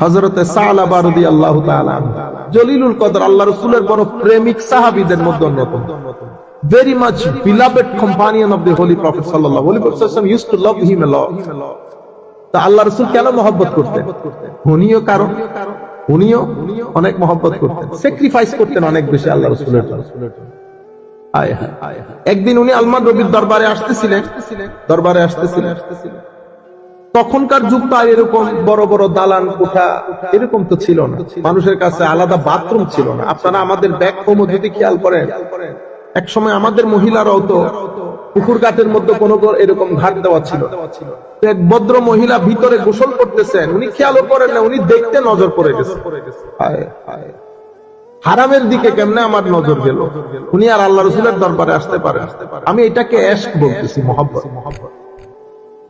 হজরতে রাদিয়াল্লাহু তাআলা জলিলুল কদর, আল্লাহ রাসূলের বড় প্রেমিক সাহাবীদের মধ্যে অন্যতম। Very much beloved companion of the holy prophet sallallahu holy prophet used to love him a lot. তা আল্লাহ রাসূল কেন মহব্বত করতেন? উনিও কারণ, উনিও অনেক মহব্বত করতেন। স্যাক্রিফাইস করতেন অনেক বেশি আল্লাহ রাসূলের। একদিন উনি আলমান রবির দরবারে আসতেছিলেন। দরবারে আসতেছিলেন। তখনকার যুগ তো এরকম বড় বড় দালান কোঠা, এরকম তো ছিল না। মানুষের কাছে আলাদা বাথরুম ছিল না। আপনারা আমাদের ব্যাগ কমো যদি খেয়াল করেন এক সময় আমাদের মহিলারাও তো পুকুর ঘাটের মধ্যে কোনো এরকম ঘাট দেওয়া ছিল। এক ভদ্র মহিলা ভিতরে গোসল করতেছেন, উনি খেয়ালও করেন না, উনি দেখতে নজর পড়ে গেছে। হারামের দিকে কেমনে আমার নজর গেল? উনি আর আল্লাহ রসুলের দরবারে আসতে পারে আমি এটাকে এশক বলতেছি, মহব্বত।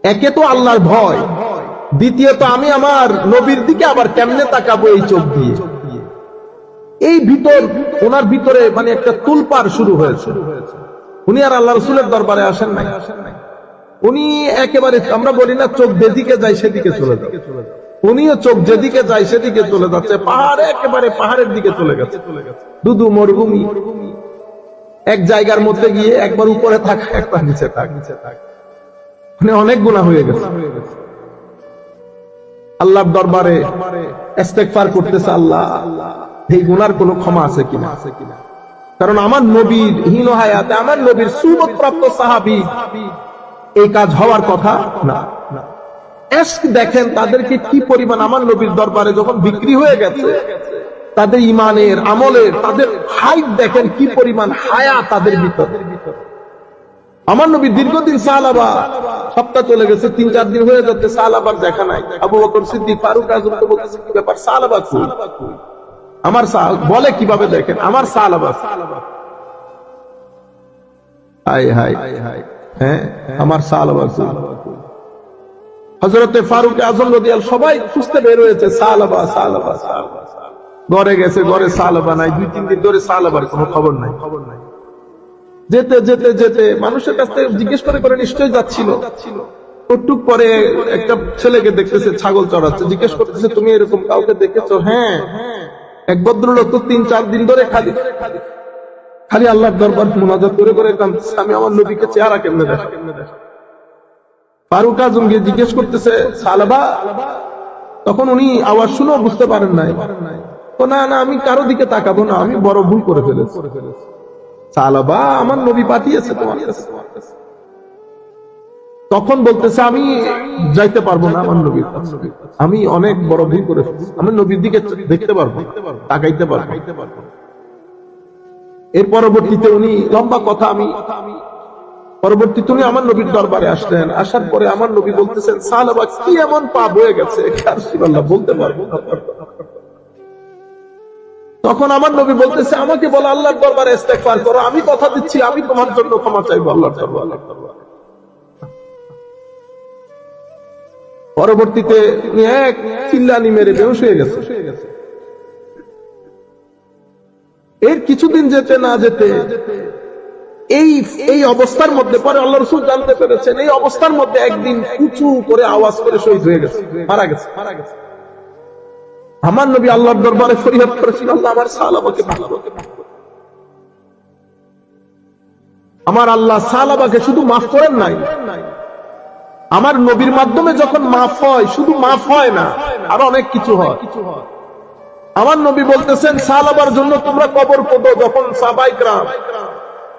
একে তো আল্লাহর ভয়, দ্বিতীয়ত আমি আমার নবীর দিকে আবার কেমনে তাকাবো এই চোখ দিয়ে? এই ভিতর, ওনার ভিতরে মানে একটা তুলপার শুরু হয়েছে। উনি আর আল্লাহ রসুলের দরবারে আসেন নাই। উনি একেবারে, আমরা বলি না চোখ যেদিকে যায় সেদিকে চলে যায় উনিও চোখ যেদিকে যায় সেদিকে চলে যাচ্ছে, পাহাড় একেবারে পাহাড়ের দিকে চলে গেছে। দুদু মরুভূমি। এক জায়গার মধ্যে গিয়ে একবার উপরে থাক একবার নিচে থাক নিচে থাক। মানে অনেক গুণা হয়ে গেছে। আল্লাহর দরবারে ইস্তেগফার করতেছে আল্লাহ। এই গুনার কোনো ক্ষমা আছে কিনা? কারণ আমার নবীর হীন হায়াতে, আমার নবীর সুবত প্রাপ্ত সাহাবী এই কাজ হওয়ার কথা না। দেখেন তাদেরকে কি পরিমাণ আমার নবীর দরবারে যখন বিক্রি হয়ে গেছে, তাদের ইমানের আমলের, তাদের হাইট দেখেন কি পরিমাণ হায়া তাদের ভিতরে। আমার নবী দীর্ঘদিন সাহালাবা সপ্তাহ চলে গেছে, তিন, চার দিন হয়ে যাচ্ছে সাহালাবার দেখা নাই। আবু বকর সিদ্দিক, ফারুক আজম তো বলতেছে কি ব্যাপার সাহালাবা কই? আমার বলে কীভাবে দেখেন? আমার সাহালাবা হাই হাই হ্যাঁ আমার সাহালাবা হজরতে ফারুক আজম রদিয়াল সবাই খুঁজতে বের হয়েছে সাহালাবা সাহালাবা সাহালাবা ঘরে গেছে, ঘরে সাহালাবা নাই, দুই, তিন দিন ধরে সাহালাবার কোনো খবর নাই খবর নাই। যেতে যেতে যেতে মানুষের কাছ থেকে জিজ্ঞেস করে করে নিশ্চয়ই যাচ্ছিল। পরে একটা ছেলেকে দেখতেছে, ছাগল চড়াচ্ছে। জিজ্ঞেস করতেছে, তুমি এরকম কাউকে দেখেছ? হ্যাঁ। এক ভদ্রলোক তিন, চার দিন ধরে খালি। খালি আল্লাহর দরবার মোনাজাত করে করে আমি আমার নবীকে চেহারা কেমনে ফারুক আজম গিয়ে জিজ্ঞেস করতেছে, সালাবা? তখন উনি আওয়াজ শুনেও বুঝতে পারেন নাই। না না, আমি কারও দিকে তাকাবো না, আমি বড় ভুল করে ফেলেছি। সালাবা আমার নবী পাঠিয়েছে তোমার তখন বলতেছে, আমি যাইতে পারব না আমার নবীর। আমি অনেক বড় ভুল করে আমি নবীর দিকে দেখতে পারব তাকাইতে পারব এর পরবর্তীতে উনি, লম্বা কথা আমি, পরবর্তীতে উনি আমার নবীর দরবারে আসলেন। আসার পরে আমার নবী বলতেছেন, সালাবা, কি এমন পাপ হয়ে গেছে? বলতে পারব। তখন আমার নবী বলতেছে, আমাকে বলো, আল্লাহর দরবারে ইস্তেগফার করো। আমি কথা দিচ্ছি, আমি তোমার জন্য ক্ষমা চাইব, আল্লাহর দরবারে। পরবর্তীতে এক চিল্লানি মেরে বেহুশ হয়ে গেছে। এর কিছুদিন যেতে না যেতে এই এই অবস্থার মধ্যে, পরে আল্লাহ রসুল জানতে পেরেছেন, এই অবস্থার মধ্যে একদিন উঁচু করে আওয়াজ করে শহীদ হয়ে গেছে, মারা গেছে মারা গেছে। আমার নবী আল্লাহর দরবারে ফরিয়াদ করেছিল, আল্লাহ আমার সালাবাকে মাফ করো। আমার আল্লাহ সালাবাকে শুধু মাফ করেন নাই। আমার নবীর মাধ্যমে যখন মাফ হয়, শুধু মাফ হয় না, আরও অনেক কিছু হয়। আমার নবী বলতেছেন সালাবার জন্য তোমরা কবর পোদো যখন সাবাই গ্রাম,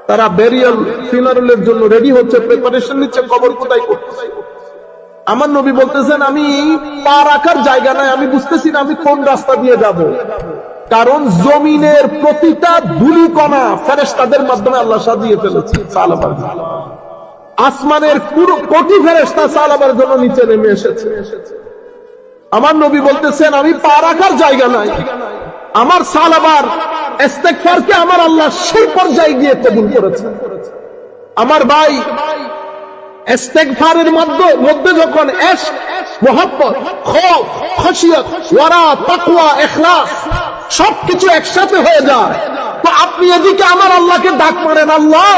তারা বেরিয়াল ফিনারেলের জন্য রেডি হচ্ছে প্রিপারেশন নিচ্ছে, কবর কোথায় করতেছে। আমার নবী বলতেছেন, আমি পা রাখার জায়গা নাই, আমি বুঝতেছি না, আমি কোন রাস্তা দিয়ে যাব। কারণ জমিনের প্রতিটা ধুলিকণা ফেরেশতাদের মাধ্যমে আল্লাহ সাজিয়ে ফেলেছে, সালাবার। আসমানের পুরো কোটি ফেরেশতা সালাবার জন্য নিচে নেমে এসেছে। আমার নবী বলতেছেন, আমি পা রাখার জায়গা নাই। আমার সালাবার ইস্তেগফারকে আমার আল্লাহ সেই পর্যায়ে গিয়ে কবুল করেছে। আমার ভাই সবকিছু একসাথে হয়ে যায়। তো আপনি এদিকে আমার আল্লাহকে ডাক মারেন, আল্লাহ,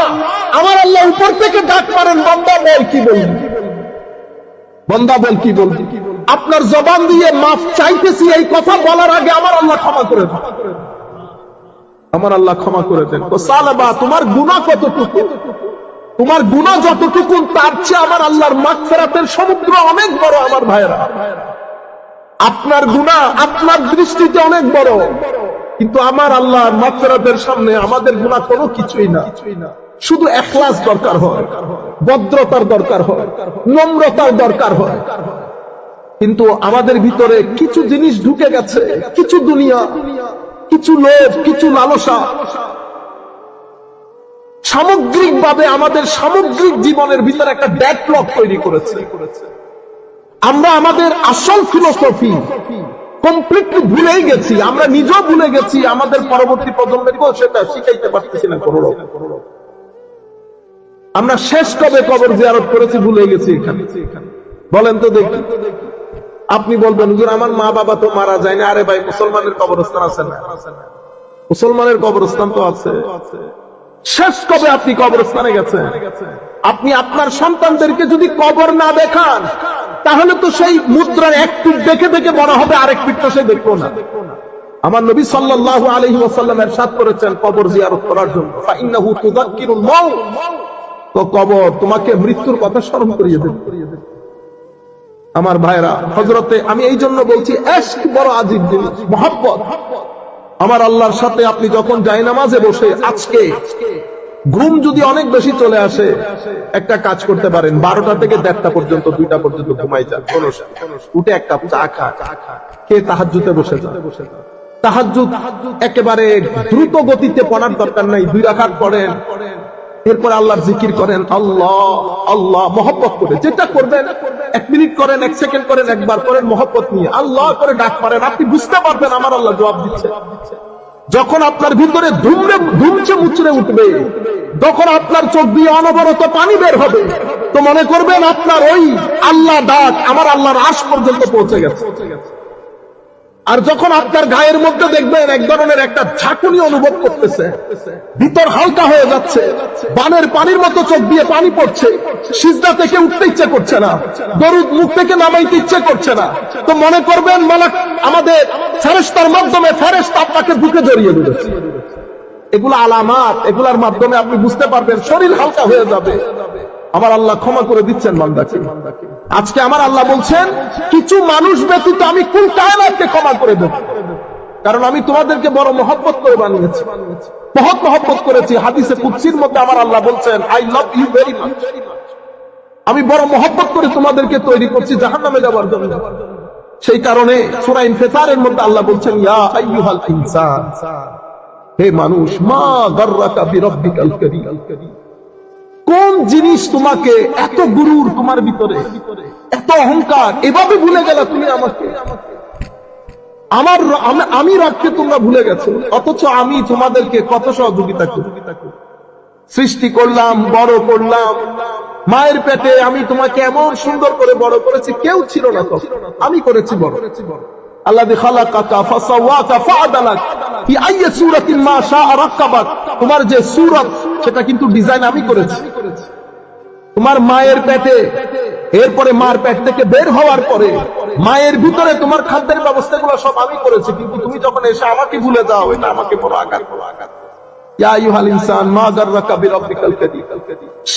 আমার আল্লাহ উপর থেকে ডাক মারেন, বান্দা বল কি বলবি? বন্দা বল কি বলবি? আপনার জবান দিয়ে মাফ চাইতেছি, এই কথা বলার আগে আমার আল্লাহ ক্ষমা করে আমার আল্লাহ ক্ষমা করে দেন। তো সালাবা, তোমার গুণা কতটুকু? তোমার গুণা যতটুকু, তার চেয়ে আমার আল্লাহর মাগফিরাতের সমুদ্র অনেক বড় আমার ভাইরা আপনার গুণা আপনার দৃষ্টিতে অনেক বড়। কিন্তু আমার আল্লাহ মাগফিরাতের সামনে আমাদের গুণা কোনো কিছুই না। শুধু এখলাস দরকার হয়, ভদ্রতার দরকার হয়, নম্রতার দরকার হয়। কিন্তু আমাদের ভিতরে কিছু জিনিস ঢুকে গেছে, কিছু দুনিয়া, কিছু লোভ, কিছু লালসা। সামগ্রিকভাবে আমাদের সামগ্রিক জীবনের ভিতরে একটা ব্যাকলগ তৈরি করেছে। আমরা আমাদের আসল ফিলোসফি কমপ্লিটলি ভুলেই গেছি। আমরা নিজেও ভুলে গেছি আমাদের পরবর্তী প্রজন্মেরকেও সেটা শিখাইতে পারতেছি না কোনো আমরা শেষ কবে কবর জিয়ারত করেছি ভুলে গেছি এখানে। বলেন তো দেখি। আপনি বলবেন, হুজুর, আমার মা বাবা তো মারা যায় না। আরে ভাই, মুসলমানের কবরস্থান আছে না? মুসলমানের কবরস্থান তো আছে। শেষ কবে আপনি কবরস্থানে গেছেন? আপনি আপনার সন্তানদেরকে যদি কবর না দেখান, তাহলে তো সেই মুদ্রার এক পিঠ দেখে দেখে বড় হবে, আরেক পিঠ সে দেখব না। আমার নবী সাল্লাল্লাহু আলাইহি ওয়াসাল্লাম এরশাদ করেছেন, কবর জিয়ারত করার জন্য। তো কবর তোমাকে মৃত্যুর কথা স্মরণ করিয়ে দেবে। আমার ভাইরা হজরতে আমি এই জন্য বলছি, এশক বড় আজিব জিনিস মহব্বত। আমার আল্লাহর সাথে আপনি যখন যাই নামাজে বসে, আজকে ঘুম যদি অনেক বেশি চলে আসে, একটা কাজ করতে পারেন, বারোটা থেকে দেড়টা পর্যন্ত, দুইটা পর্যন্ত ঘুমাই যান। উঠে এক কাপ চা খা। কে তাহাজুতে বসে যান। তাহাজুদ একেবারে দ্রুত গতিতে পড়ার দরকার নাই, দুই রাখার পড়েন। এরপর আল্লাহর জিকির করেন, আল্লাহ আল্লাহ, মহব্বত করে। যেটা করবেন, এক মিনিট করেন, এক সেকেন্ড করেন, একবার করেন, মহব্বত নিয়ে। আল্লাহ করে ডাক পারেন আপনি বুঝতে পারবেন, আমার আল্লাহ জবাব দিচ্ছে। যখন আপনার ভিতরে ধুমড়ে, ধুমছে, মুচড়ে উঠবে, তখন আপনার চোখ দিয়ে অনবরত পানি বের হবে। তো মনে করবেন, আপনার ওই আল্লাহ ডাক আমার আল্লাহর আশ পর্যন্ত পৌঁছে গেছে। আর যখন আপনার গায়ের মধ্যে দেখবেন এক ধরনের একটা ঝাঁকুনি অনুভব করতেছে, ভিতর হালকা হয়ে যাচ্ছে, বানের পানির মতো চোখ দিয়ে পানি পড়ছে, সিজদা থেকে উঠতে ইচ্ছে করছে না, দরুদ মুখ থেকে নামাইতে ইচ্ছে করছে না। তো মনে করবেন, মালাক আমাদের ফেরেস্তার মাধ্যমে ফেরেস্তা আপনাকে বুকে জড়িয়ে দিয়েছে। এগুলো আলামাত, এগুলার মাধ্যমে আপনি বুঝতে পারবেন, শরীর হালকা হয়ে যাবে। আমার আল্লাহ ক্ষমা করে দিচ্ছেন বান্দাকে। আজকে আমার আল্লাহ বলছেন, কিছু মানুষ ব্যতীত আমি কোন কায়নাতকে ক্ষমা করে দেব? কারণ আমি তোমাদেরকে বড় মহব্বত করে বানিয়েছি। বহুত মহব্বত করেছি। হাদিসে কুৎসির মধ্যে আমার আল্লাহ বলছেন I love you very much আমি বড় মহব্বত করে তোমাদেরকে তৈরি করছি জাহান নামে যাওয়ার জন্য। সেই কারণে সূরা ইনফিতারের মধ্যে আল্লাহ বলছেন, ইয়া আইয়ুহাল ইনসান, হে মানুষ, মা গাররাকা বিরাব্বিকাল কারীম। কোন জিনিস তোমাকে এত গুরুর তোমার ভিতরে, এত অহংকার, এভাবে ভুলে গেল তুমি আমাকে। আমার আমি- রাখতে তোমরা ভুলে গেছো, অথচ আমি তোমাদেরকে কত সহযোগিতা করি। সৃষ্টি করলাম, বড় করলাম। মায়ের পেটে আমি তোমাকে এমন সুন্দর করে বড় করেছি, কেউ ছিল না আমি করেছি বড়। তোমার যে সেটা কিন্তু ডিজাইন আমি করেছি। তোমার মায়ের পেটে, এরপরে মার পেট থেকে বের হওয়ার পরে, মায়ের ভিতরে তোমার খাদ্যের ব্যবস্থাগুলো সব আমি করেছি, কিন্তু তুমি যখন এসে আমাকে ভুলে যাও, এটা আমাকে বড় বড়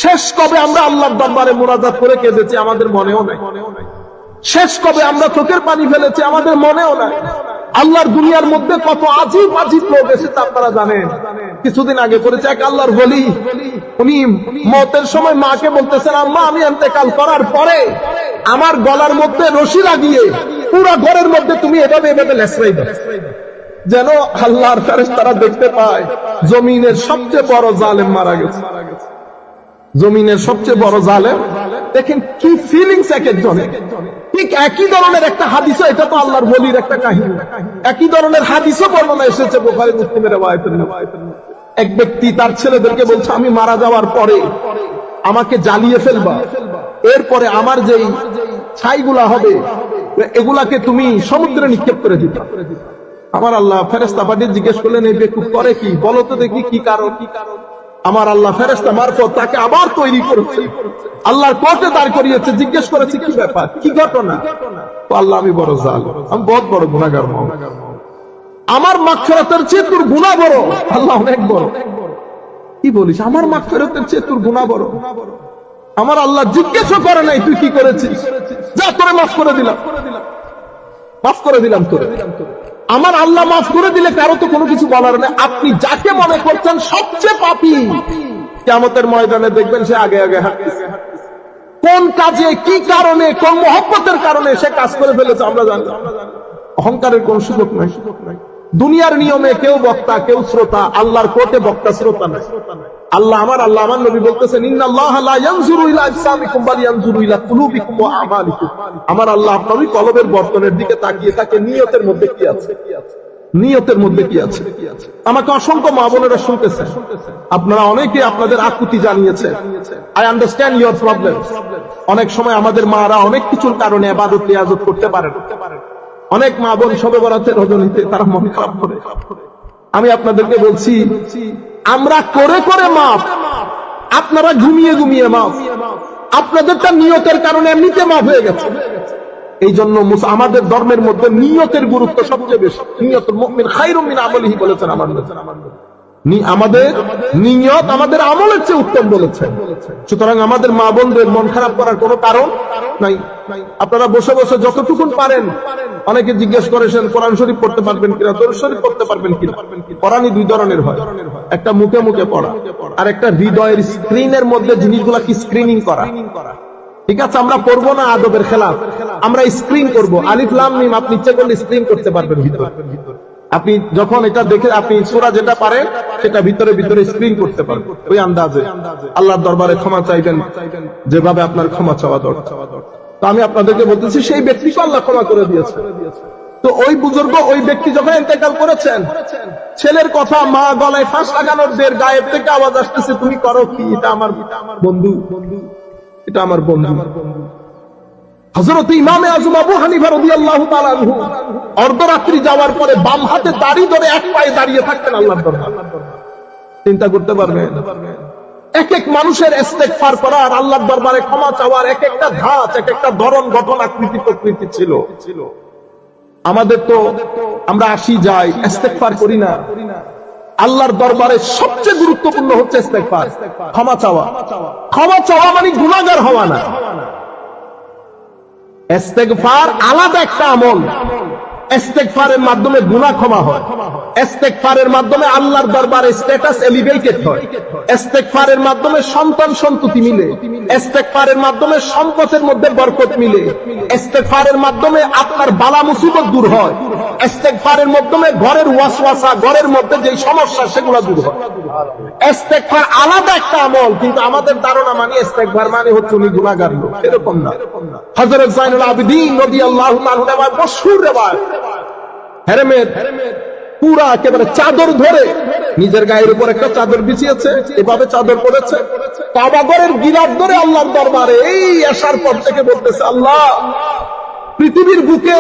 শেষ কবে আমরা আল্লাহর দরবারে মুনাজাত করে কেঁদেছি আমাদের মনেও নাই। শেষ কবে আমরা চোখের পানি ফেলেছি, আমাদের মনেও নাই। আল্লাহর দুনিয়ার মধ্যে কত আজিব আজিব লোক এসেছে আপনারা জানেন। কিছুদিন আগে করেছে এক আল্লাহর বলি উনি মতের সময় মাকে বলতেছেন, আম্মা, আমি এতেকাল করার পরে আমার গলার মধ্যে রশি লাগিয়ে পুরো ঘরের মধ্যে তুমি এভাবে এভাবে লেসরাই দাও যেন আল্লাহর ফেরেস তারা দেখতে পায়, জমিনের সবচেয়ে বড় জালেম মারা গেছে। জমিনের সবচেয়ে বড় জালেম। দেখেন কি ফিলিংস এক একজনের। ঠিক একই ধরনের একটা হাদিসও, এটা তো আল্লাহর বলির একটা কাহিনী। একই ধরনের হাদিসও বর্ণনা এসেছে বোখারি মুসলিমের এক ব্যক্তি তার ছেলেদেরকে বলছে, আমি মারা যাওয়ার পরে আমাকে জ্বালিয়ে ফেলবা। এরপরে আমার যেই ছাইগুলা হবে, এগুলাকে তুমি সমুদ্রে নিক্ষেপ করে দিবা। আমার আল্লাহ ফেরেস্তা পাঠিয়ে জিজ্ঞেস করলেন, এই বেকুব করে কি? বলো তো দেখি কি কারণ কি কারণ। আমার আল্লাহ ফেরেস্তা মারফত তাকে আবার তৈরি করেছে। আল্লাহর কোর্টে দাঁড় করিয়েছে। জিজ্ঞেস করেছে, কি ব্যাপার? কি ঘটনা? তো আল্লাহ, আমি বড় জাল আমি বহুত বড় গুণাগার মাও আমার মাগফিরাতের চেয়ে তোর গুণা বড়? আল্লাহ অনেক বড়। কি বলিস? আমার মাগফিরাতের চেয়ে তোর গুণা বড়? আমার আল্লাহ জিজ্ঞেসও করে নাই তুই কি করেছিস? যা, তোরে মাফ করে দিলাম। মাফ করে দিলাম তোরে। আমার আল্লাহ মাফ করে দিলে কারও তো কোনো কিছু বলার নেই। আপনি যাকে মনে করছেন সবচেয়ে পাপি। কেমতের ময়দানে দেখবেন সে আগে আগে কোন কাজে, কি কারণে, কোন মহব্বতের কারণে সে কাজ করে ফেলেছে আমরা জানি অহংকারের কোন সুযোগ নাই। দুনিয়ার নিয়মে কেউ বক্তা, কেউ শ্রোতা, আল্লাহর কোর্টে বক্তা, শ্রোতা নাই আল্লাহ আমার আল্লাহ আমার নবী বলতেছেন আমার আল্লাহ, আপনার কলবের বর্তনের দিকে তাকিয়ে থাকে নিয়তের মধ্যে কি আছে? নিয়তের মধ্যে কি আছে? আমাকে অসংখ্য মা বোনেরা শুনতেছেন। আপনারা অনেকে আপনাদের আকুতি জানিয়েছে আই আন্ডারস্ট্যান্ড ইউর প্রবলেম অনেক সময় আমাদের মারা অনেক কিছুর কারণে আবাদত নিয়াজত করতে পারে না। অনেক মা বোন সবে বরাতের রজনীতে তারা মন খারাপ করে। আমি আপনাদেরকে বলছি, আমরা করে করে মাপ আপনারা ঘুমিয়ে ঘুমিয়ে মাপ আপনাদেরটা নিয়তের কারণে এমনিতে মাপ হয়ে গেছে। এই জন্য আমাদের ধর্মের মধ্যে নিয়তের গুরুত্ব সবচেয়ে বেশি। নিয়ত মুমিন খাইরুম মিন আমলিহি বলেছেন আমার নবী। আমাদের নিয়ত, আমাদের আমলের চেয়ে উত্তম বলেছেন সুতরাং আমাদের মা বোনদের মন খারাপ করার কোনো কারণ নাই। আপনারা বসে বসে যতটুকুন পারেন, অনেকে জিজ্ঞেস করেছেন, কোরআন শরীফ পড়তে পারবেন কিনা, দরুদ শরীফ পড়তে পারবেন কিনা? কোরআনই দুই ধরনের হয়। একটা মুখে মুখে পড়া, আর একটা হৃদয়ের স্ক্রিনের মধ্যে জিনিসগুলা কি স্ক্রিনিং করা? ঠিক আছে, আমরা পড়ব না আদবের খেলাফ, আমরা স্ক্রিন করব। আলিফ, লাম আপনি ইচ্ছে করলে স্ক্রিন করতে পারবেন ভিতরে। আপনি যখন এটা দেখে আপনি সোরা যেটা পারেন, সেটা ভিতরে ভিতরে স্ক্রিন করতে পারবেন ওই আন্দাজে। আল্লাহর দরবারে ক্ষমা চাইবেন। যেভাবে আপনার ক্ষমা চাওয়া দরকার। তো আমি আপনাদেরকে বলতেছি, সেই ব্যক্তিকে আল্লাহ ক্ষমা করে দিয়েছে তো ওই বুজুর্গ, ওই ব্যক্তি যখন ইন্তেকাল করেছেন, ছেলের কথা মা গলায় ফাঁস লাগানোর দের গায়েব থেকে আওয়াজ আসতেছে, তুমি করো কি? এটা আমার বন্ধু। এটা আমার বন্ধু। হজরত ইমামে আজম আবু হানিফা তাআলা আনহু অর্ধরাত্রি যাওয়ার পরে বাম হাতে দাড়ি ধরে এক পায়ে দাঁড়িয়ে থাকতেন দরবারে। চিন্তা করতে পারবেন? এক এক মানুষের ইস্তেগফার করার আল্লাহর দরবারে ক্ষমা চাওয়ার এক একটা ধাঁচ এক একটা ধরন গঠন আকৃতি প্রকৃতি ছিল। আমাদের তো আমরা আসি যাই, ইস্তেগফার করি না। আল্লাহর দরবারে সবচেয়ে গুরুত্বপূর্ণ হচ্ছে ইস্তেগফার, ক্ষমা চাওয়া। ক্ষমা চাওয়া মানে গুনাহগার হওয়া না। ইস্তেগফার আলাদা একটা আমল। ইস্তেগফারের মাধ্যমে গুনাহ ক্ষমা হয়। ইস্তেগফারের মাধ্যমে আল্লাহর দরবারে স্ট্যাটাস এলিভেটেড হয়। ইস্তেগফারের মাধ্যমে সন্তান সন্ততি মিলে। ইস্তেগফারের মাধ্যমে সম্পদের মধ্যে বরকত মিলে। ইস্তেগফারের মাধ্যমে আপনার বালা মুসিবত দূর হয়। ইস্তেগফারের মাধ্যমে ঘরের ওয়াসওয়াসা, ঘরের মধ্যে যে সমস্যা, সেগুলো দূর হয়। ইস্তেগফার আলাদা একটা আমল, কিন্তু আমাদের ধারণা মানে ইস্তেগফার মানে হচ্ছে উনি গুনাহগার লোক। এরকম না। হযরত জাইনুল আবেদিন রাদিয়াল্লাহু তাআলা মশহুর হেরেমের পুরা একেবারে চাদর ধরে নিজের গায়ের উপর একটা চাদর বিছিয়েছে, এভাবে চাদর পড়েছে কাবাগরের গিরাত ধরে আল্লাহর দরবারে এই আসার পর থেকে বলতেছে, আল্লাহ, পৃথিবীর বুকে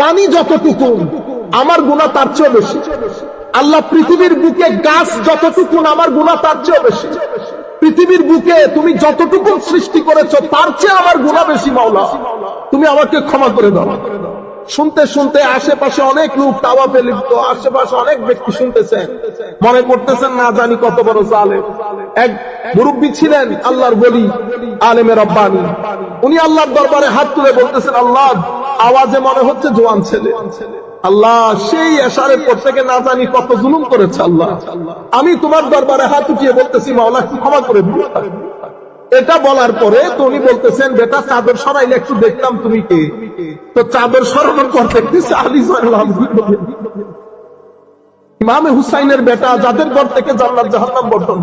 পানি যতটুকু, আমার গুণা তার চেয়ে বেশি। আল্লাহ, পৃথিবীর বুকে গাছ যতটুকু, আমার গুণা তার চেয়ে বেশি। পৃথিবীর বুকে তুমি যতটুকু সৃষ্টি করেছ, তার চেয়ে আমার গুণা বেশি, মাওলা। তুমি আমাকে ক্ষমা করে দাও। শুনতে শুনতে আশেপাশে অনেক লোক তাওয়াফে লিপ্ত আশেপাশে অনেক ব্যক্তি শুনতেছেন। মনে করতেছেন না জানি কত বড় জালেম। এক মুরব্বী ছিলেন আল্লাহর বলি আলেমের রব্বানি। উনি আল্লাহর দরবারে হাত তুলে বলতেছেন, আল্লাহ, আওয়াজে মনে হচ্ছে জোয়ান ছেলে। আল্লাহ, সেই এশারের পর থেকে না জানি কত জুলুম করেছে আল্লাহ। আমি তোমার দরবারে হাত উঠিয়ে বলতেছি মাওলা কি ক্ষমা করে দিও। এটা বলার পরে তো উনি বলতেছেন, বেটা, চাদর সরাইলে একটু দেখতাম তুমি কে? তো চাদর সরানোর পর দেখতেছে আলী ইমামে হুসাইনের বেটা, যাদের ঘর থেকে জান্নাত জাহান্নাম বর্তন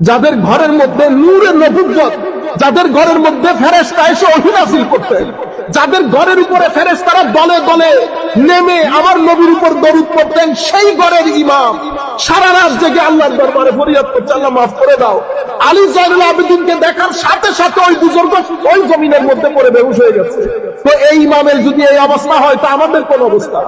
যাদের ঘরের মধ্যে নূরে নবুজ্জত যাদের ঘরের মধ্যে ফেরেশতা এসে অহিনাসিল করতেন যাদের ঘরের উপরে ফেরেশতারা দলে দলে নেমে আমার নবীর উপর দরুদ পড়তেন, সেই ঘরের ইমাম। সারা রাত জেগে আল্লাহর দরবারে ফরিয়াদ করছে, আল্লাহ মাফ করে দাও। আলী জয়নুল আবেদিনকে দেখার সাথে সাথে ওই বুজুর্গ ওই জমিনের মধ্যে পড়ে বেহুশ হয়ে গেছে। তো এই ইমামের যদি এই অবস্থা হয়, তা আমাদের কোন অবস্থা?